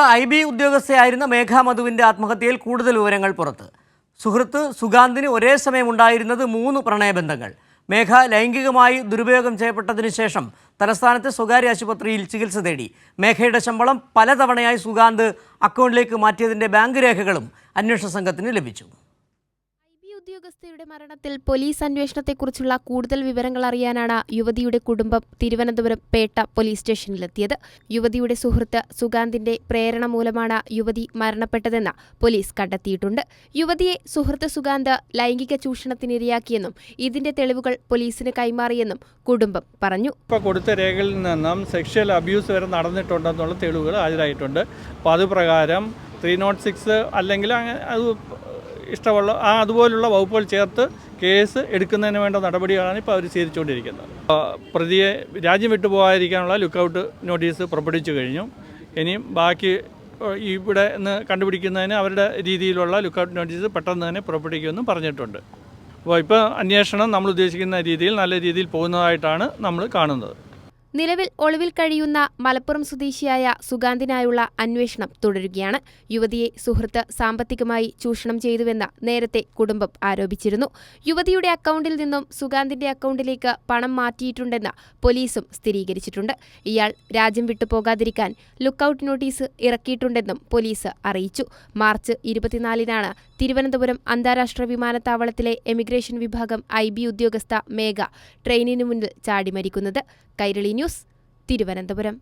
I B ഉദ്യോഗസ്ഥയായിരുന്ന മേഘാമധുവിന്റെ ആത്മഹത്യയിൽ കൂടുതൽ വിവരങ്ങൾ പുറത്ത്. സുഹൃത്ത് സുഗാന്തിന് ഒരേ സമയം ഉണ്ടായിരുന്നത് മൂന്ന് പ്രണയബന്ധങ്ങൾ. മേഘ ലൈംഗികമായി ദുരുപയോഗം ചെയ്യപ്പെട്ടതിനു ശേഷം തലസ്ഥാനത്തെ സ്വകാര്യ ആശുപത്രിയിൽ ചികിത്സ തേടി. മേഘയുടെ ശമ്പളം പലതവണയായി സുഗാന്ത് അക്കൗണ്ടിലേക്ക് മാറ്റിയതിന്റെ ബാങ്ക് രേഖകളും അന്വേഷണ സംഘത്തിന് ലഭിച്ചു. ഉദ്യോഗസ്ഥയുടെ മരണത്തിൽ പോലീസ് അന്വേഷണത്തെക്കുറിച്ചുള്ള കൂടുതൽ വിവരങ്ങൾ അറിയാനാണ് യുവതിയുടെ കുടുംബം തിരുവനന്തപുരം പേട്ട പോലീസ് സ്റ്റേഷനിലെത്തിയത്. യുവതിയുടെ സുഹൃത്ത് സുഗാന്തിന്റെ പ്രേരണ മൂലമാണ് യുവതി മരണപ്പെട്ടതെന്ന് പോലീസ് കണ്ടെത്തിയിട്ടുണ്ട്. യുവതിയെ സുഹൃത്ത് സുഗാന്ത് ലൈംഗിക ചൂഷണത്തിനിരയാക്കിയെന്നും ഇതിന്റെ തെളിവുകൾ പോലീസിന് കൈമാറിയെന്നും കുടുംബം പറഞ്ഞു. കൊടുത്ത രേഖകളിൽ നിന്നും സെക്ഷൽ അബ്യൂസ് വരെ നടന്നിട്ടുണ്ടെന്നുള്ള തെളിവുകൾ ഹാജരായിട്ടുണ്ട്. അപ്പോൾ അത് പ്രകാരം ത്രീ നോട്ട് സിക്സ് അല്ലെങ്കിൽ അത് ഇഷ്ടമുള്ള ആ അതുപോലുള്ള വകുപ്പുകൾ ചേർത്ത് കേസ് എടുക്കുന്നതിന് വേണ്ട നടപടികളാണ് ഇപ്പോൾ അവർ സ്വീകരിച്ചുകൊണ്ടിരിക്കുന്നത്. പ്രതിയെ രാജ്യം വിട്ടു പോകാതിരിക്കാനുള്ള ലുക്കൗട്ട് നോട്ടീസ് പുറപ്പെടുവിച്ചു കഴിഞ്ഞു. ഇനിയും ബാക്കി ഇവിടെ നിന്ന് കണ്ടുപിടിക്കുന്നതിന് അവരുടെ രീതിയിലുള്ള ലുക്കൗട്ട് നോട്ടീസ് പെട്ടെന്ന് തന്നെ പുറപ്പെടുവിക്കുമെന്നും പറഞ്ഞിട്ടുണ്ട്. അപ്പോൾ ഇപ്പോൾ അന്വേഷണം നമ്മൾ ഉദ്ദേശിക്കുന്ന രീതിയിൽ നല്ല രീതിയിൽ പോകുന്നതായിട്ടാണ് നമ്മൾ കാണുന്നത്. നിലവിൽ ഒളിവിൽ കഴിയുന്ന മലപ്പുറം സ്വദേശിയായ സുഗാന്തിനായുള്ള അന്വേഷണം തുടരുകയാണ്. യുവതിയെ സുഹൃത്ത് സാമ്പത്തികമായി ചൂഷണം ചെയ്തുവെന്ന് നേരത്തെ കുടുംബം ആരോപിച്ചിരുന്നു. യുവതിയുടെ അക്കൗണ്ടിൽ നിന്നും സുഗാന്തിന്റെ അക്കൗണ്ടിലേക്ക് പണം മാറ്റിയിട്ടുണ്ടെന്ന് പോലീസും സ്ഥിരീകരിച്ചിട്ടുണ്ട്. ഇയാൾ രാജ്യം വിട്ടുപോകാതിരിക്കാൻ ലുക്കൌട്ട് നോട്ടീസ് ഇറക്കിയിട്ടുണ്ടെന്നും പോലീസ് അറിയിച്ചു. മാർച്ച് ഇരുപത്തിനാലിനാണ് തിരുവനന്തപുരം അന്താരാഷ്ട്ര വിമാനത്താവളത്തിലെ എമിഗ്രേഷൻ വിഭാഗം ഐ ബി ഉദ്യോഗസ്ഥ മേഘ ട്രെയിനിനു മുന്നിൽ ചാടി മരിക്കുന്നത് കൈരളി ന്യൂസ് തിരുവനന്തപുരം.